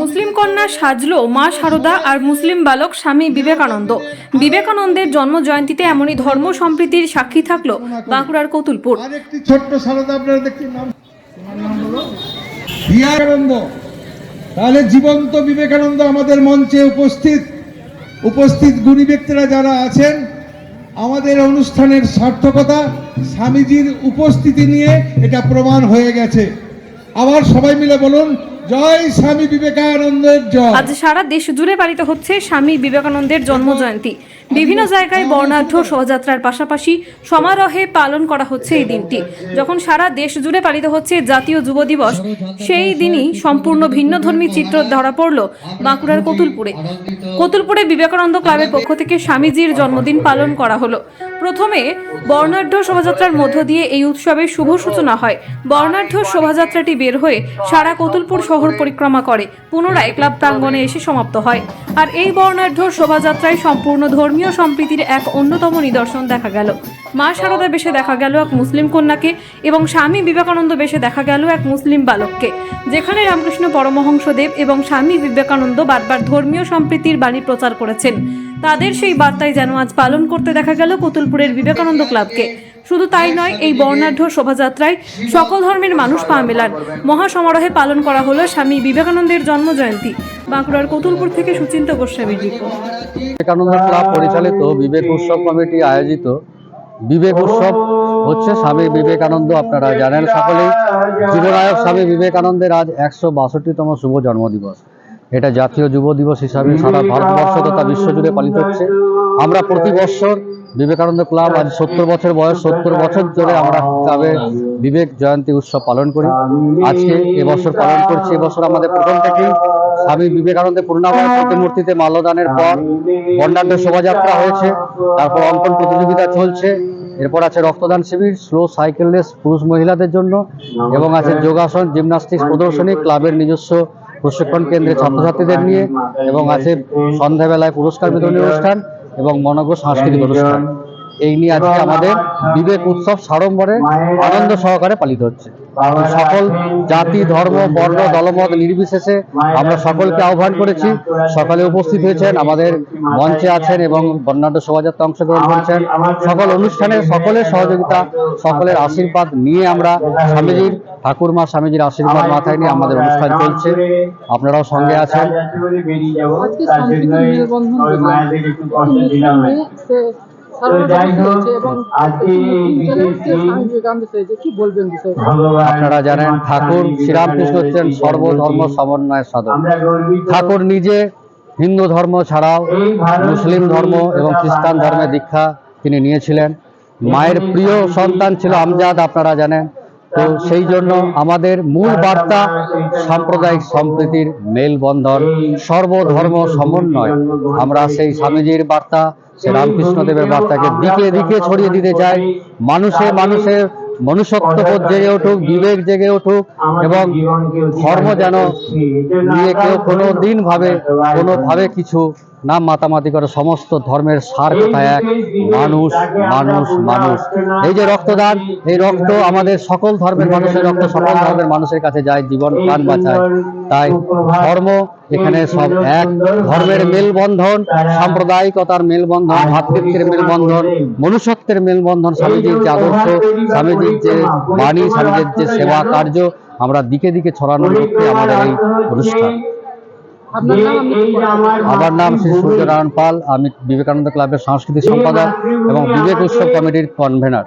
মুসলিম কন্যা সাজলো, মা সারদা আর মুসলিম বালক স্বামী বিবেকানন্দ। বিবেকানন্দের জন্ম জয়ন্তীতে এমনই ধর্ম সম্প্রীতির সাক্ষী থাকল বাঁকুড়ার কতুলপুর। ছোট্ট সারদা, আপনারা বিবেকানন্দ। তাহলে জীবন্ত বিবেকানন্দ আমাদের মঞ্চে উপস্থিত। উপস্থিত গুণী ব্যক্তিরা যারা আছেন, আমাদের অনুষ্ঠানের সার্থকতা, স্বামীজির উপস্থিতি নিয়ে এটা প্রমাণ হয়ে গেছে। আবার সবাই মিলে বলুন জয় স্বামী বিবেকানন্দের জয়। আজ সারা দেশ জুড়ে পালিত হচ্ছে স্বামী বিবেকানন্দের জন্ম জয়ন্তী বিভিন্ন জায়গায় বর্ণাঢ্য শোভাযাত্রার পাশাপাশি সমারোহে পালন করা হচ্ছে এই দিনটি। যখন সারা দেশ জুড়ে পালিত হচ্ছে জাতীয় যুব দিবস, সেই দিনই সম্পূর্ণ ভিন্নধর্মী চিত্র ধরা পড়ল বাঁকুড়ার কতুলপুরে। কতুলপুরে বিবেকানন্দ ক্লাবের পক্ষ থেকে স্বামীজির জন্মদিন পালন করা হলো। প্রথমে বর্ণাঢ্য শোভাযাত্রার মধ্য দিয়ে এই উৎসবের শুভ সূচনা হয়। বর্ণাঢ্য শোভাযাত্রাটি বের হয়ে সারা কতুলপুর শহর পরিক্রমা করে। পুনরায় ক্লাব প্রাঙ্গণে এসে সমাপ্ত হয়। আর এই বর্ণাঢ্য শোভাযাত্রায় সম্পূর্ণ ধর্মীয় সম্প্রীতির এক অন্যতম নিদর্শন দেখা গেল। মা সারদা বেশে দেখা গেল এক মুসলিম কন্যাকে এবং স্বামী বিবেকানন্দ বেশে দেখা গেল এক মুসলিম বালককে। যেখানে রামকৃষ্ণ পরমহংসদেব এবং স্বামী বিবেকানন্দ বারবার ধর্মীয় সম্প্রীতির বাণী প্রচার করেছেন। তাদের সেই বার্তায় যেন আজ পালন করতে দেখা গেল কতুলপুরের বিবেকানন্দ ক্লাবকে। শুধু তাই নয়, এই বর্ণাঢ্য শোভাযাত্রায় সকল ধর্মের মানুষ পা মেলান। মহাসমারোহে পালন করা হলো স্বামী বিবেকানন্দের জন্ম জয়ন্তী বাঁকুড়ার কতুলপুর থেকে সুচিন্ত গোস্বামীর রিপোর্ট। বিবেকানন্দ ক্লাব পরিচালিত বিবেক উৎসব কমিটি আয়োজিত বিবেক উৎসব হচ্ছে স্বামী বিবেকানন্দ, আপনারা জানেন সকলেই। যুবনায়ক স্বামী বিবেকানন্দের আজ একশো বাষট্টিতম শুভ জন্মদিবস। এটা জাতীয় যুব দিবস হিসাবে সারা ভারতবর্ষ তথা বিশ্বজুড়ে পালিত হচ্ছে। আমরা প্রতি বছর বিবেকানন্দ ক্লাব আজ সত্তর বছর বয়স, সত্তর বছর ধরে আমরা ক্লাবে বিবেক জয়ন্তী উৎসব পালন করি। আজকে এবছর পালন করছি। এবছর আমাদের প্রথম থেকেই স্বামী বিবেকানন্দের পূর্ণাবয় প্রতিমূর্তিতে মাল্যদানের পর বর্ণাঢ্য শোভাযাত্রা হয়েছে। তারপর অঙ্কন প্রতিযোগিতা চলছে। এরপর আছে রক্তদান শিবির, স্লো সাইকেল রেস পুরুষ মহিলাদের জন্য এবং আছে যোগাসন, জিমনাস্টিক্স প্রদর্শনী, ক্লাবের নিজস্ব প্রশিক্ষণ কেন্দ্রে ছাত্রছাত্রীদের নিয়ে এবং আছে সন্ধ্যাবেলায় পুরস্কার বিতরণী অনুষ্ঠান এবং মনজ্ঞ সাংস্কৃতিক অনুষ্ঠান। এই নিয়ে আজকে আমাদের বিবেক উৎসব সাড়ম্বরে আনন্দ সহকারে পালিত হচ্ছে। সকল জাতি, ধর্ম, বর্ণ, দলমত নির্বিশেষে আমরা সকলকে আহ্বান করেছি। সকালে উপস্থিত হয়েছেন আমাদের মঞ্চে আছেন এবং বর্ণাঢ্য শোভাযাত্রা অংশগ্রহণ করেছেন। সকল অনুষ্ঠানে সকলের সহযোগিতা, সকলের আশীর্বাদ নিয়ে আমরা স্বামীজির, ঠাকুরমা স্বামীজির আশীর্বাদ মাথায় নিয়ে আমাদের অনুষ্ঠান চলছে। আপনারাও সঙ্গে আছেন। আপনারা জানেন ঠাকুর শ্রীরামকৃষ্ণ হচ্ছেন সর্বধর্ম সমন্বয়ের সাধক। ঠাকুর নিজে হিন্দু ধর্ম ছাড়াও মুসলিম ধর্ম এবং খ্রিস্টান ধর্মে দীক্ষা তিনি নিয়েছিলেন। মায়ের প্রিয় সন্তান ছিল আমজাদ আপনারা জানেন। তো সেই জন্য আমাদের মূল বার্তা সাম্প্রদায়িক সম্প্রীতির মেলবন্ধন সর্বধর্ম সমন্বয়। আমরা সেই স্বামীজির বার্তা রামকৃষ্ণদেবের বার্তাকে দিকে দিকে ছড়িয়ে দিতে চাই মানুষে মানুষের মনুষ্যত্ববোধ জেগে উঠুক, বিবেক জেগে উঠুক এবং ধর্ম যেন নিয়ে কেউ কোনো দিন ভাবে কোনোভাবে কিছু নাম মাতামাতি করে। সমস্ত ধর্মের সার কোথায় এক? মানুষ মানুষ মানুষ। এই যে রক্তদান, এই রক্ত আমাদের সকল ধর্মের মানুষের রক্ত, সকল ধর্মের মানুষের কাছে যায়, জীবন প্রাণ বাঁচায়। তাই ধর্ম এখানে সব এক। ধর্মের মেলবন্ধন সাম্প্রদায়িকতার মেলবন্ধন ভাতৃত্বের মেলবন্ধন মনুষ্যত্বের মেলবন্ধন স্বামীজির যে আদর্শ স্বামীজির যে বাণী স্বামীজির যে সেবা কার্য আমরা দিকে দিকে ছড়ানোর লক্ষ্যে আমাদের এই অনুষ্ঠান? আমার নাম শ্রী সূর্যনারায়ণ পাল আমি বিবেকানন্দ ক্লাবের সাংস্কৃতিক সম্পাদক এবং বিবেক উৎসব কমিটির কনভেনার